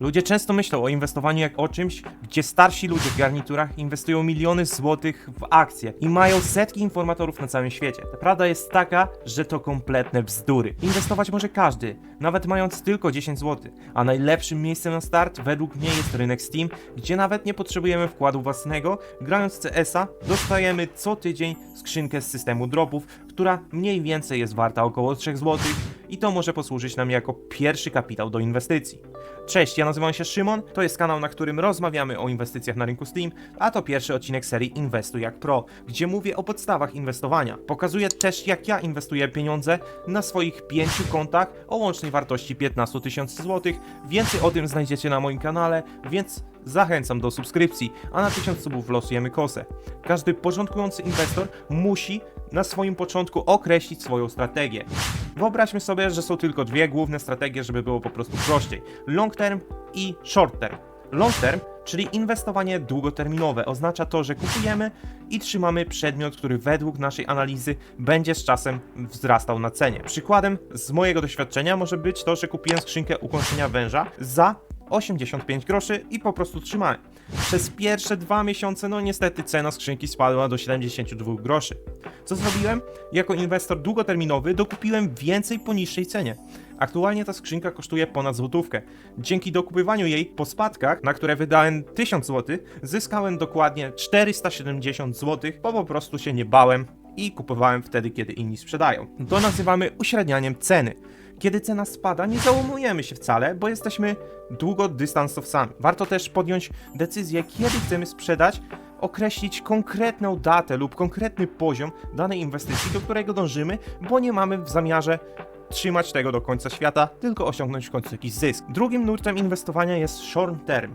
Ludzie często myślą o inwestowaniu jak o czymś, gdzie starsi ludzie w garniturach inwestują miliony złotych w akcje i mają setki informatorów na całym świecie. Prawda jest taka, że to kompletne bzdury. Inwestować może każdy, nawet mając tylko 10 zł, a najlepszym miejscem na start według mnie jest rynek Steam, gdzie nawet nie potrzebujemy wkładu własnego, grając CS-a dostajemy co tydzień skrzynkę z systemu dropów, która mniej więcej jest warta około 3 zł i to może posłużyć nam jako pierwszy kapitał do inwestycji. Cześć, ja nazywam się Szymon, to jest kanał, na którym rozmawiamy o inwestycjach na rynku Steam, a to pierwszy odcinek serii Inwestuj jak Pro, gdzie mówię o podstawach inwestowania. Pokazuję też jak ja inwestuję pieniądze na swoich pięciu kontach o łącznej wartości 15 tysięcy złotych. Więcej o tym znajdziecie na moim kanale, więc zachęcam do subskrypcji, a na 1000 subów losujemy kosę. Każdy początkujący inwestor musi na swoim początku określić swoją strategię. Wyobraźmy sobie, że są tylko dwie główne strategie, żeby było po prostu prościej: long term i short term. Long term, czyli inwestowanie długoterminowe, oznacza to, że kupujemy i trzymamy przedmiot, który według naszej analizy będzie z czasem wzrastał na cenie. Przykładem z mojego doświadczenia może być to, że kupiłem skrzynkę ukończenia węża za 85 groszy i po prostu trzymałem. Przez pierwsze dwa miesiące, no niestety cena skrzynki spadła do 72 groszy. Co zrobiłem? Jako inwestor długoterminowy dokupiłem więcej po niższej cenie. Aktualnie ta skrzynka kosztuje ponad złotówkę. Dzięki dokupywaniu jej po spadkach, na które wydałem 1000 zł, zyskałem dokładnie 470 zł, bo po prostu się nie bałem i kupowałem wtedy, kiedy inni sprzedają. To nazywamy uśrednianiem ceny. Kiedy cena spada, nie załamujemy się wcale, bo jesteśmy długodystansowcami. Warto też podjąć decyzję, kiedy chcemy sprzedać, określić konkretną datę lub konkretny poziom danej inwestycji, do którego dążymy, bo nie mamy w zamiarze trzymać tego do końca świata, tylko osiągnąć w końcu jakiś zysk. Drugim nurtem inwestowania jest short term.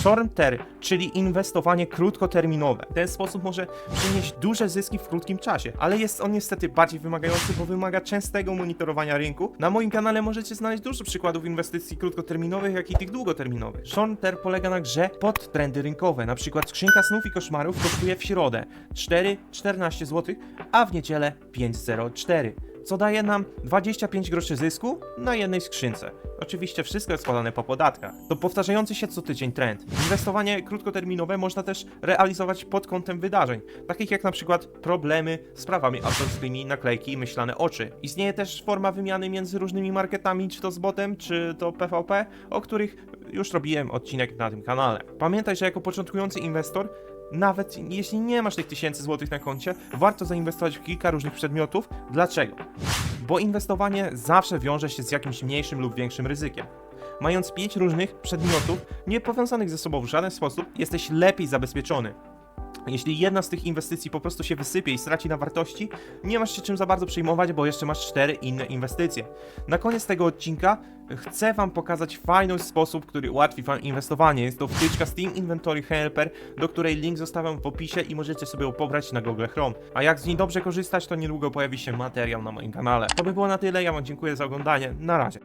Short term, czyli inwestowanie krótkoterminowe. W ten sposób może przynieść duże zyski w krótkim czasie, ale jest on niestety bardziej wymagający, bo wymaga częstego monitorowania rynku. Na moim kanale możecie znaleźć dużo przykładów inwestycji krótkoterminowych, jak i tych długoterminowych. Short term polega na grze pod trendy rynkowe. Na przykład skrzynka snów i koszmarów kosztuje w środę 4,14 zł, a w niedzielę 5,04 co daje nam 25 groszy zysku na jednej skrzynce. Oczywiście wszystko jest składane po podatkach. To powtarzający się co tydzień trend. Inwestowanie krótkoterminowe można też realizować pod kątem wydarzeń, takich jak na przykład problemy z prawami autorskimi, naklejki i myślane oczy. Istnieje też forma wymiany między różnymi marketami, czy to z botem, czy to PvP, o których już robiłem odcinek na tym kanale. Pamiętaj, że jako początkujący inwestor nawet jeśli nie masz tych tysięcy złotych na koncie, warto zainwestować w kilka różnych przedmiotów. Dlaczego? Bo inwestowanie zawsze wiąże się z jakimś mniejszym lub większym ryzykiem. Mając pięć różnych przedmiotów, nie powiązanych ze sobą w żaden sposób, jesteś lepiej zabezpieczony. Jeśli jedna z tych inwestycji po prostu się wysypie i straci na wartości, nie masz się czym za bardzo przejmować, bo jeszcze masz cztery inne inwestycje. Na koniec tego odcinka chcę Wam pokazać fajny sposób, który ułatwi Wam inwestowanie. Jest to wtyczka Steam Inventory Helper, do której link zostawiam w opisie i możecie sobie ją pobrać na Google Chrome. A jak z niej dobrze korzystać, to niedługo pojawi się materiał na moim kanale. To by było na tyle, ja Wam dziękuję za oglądanie, na razie.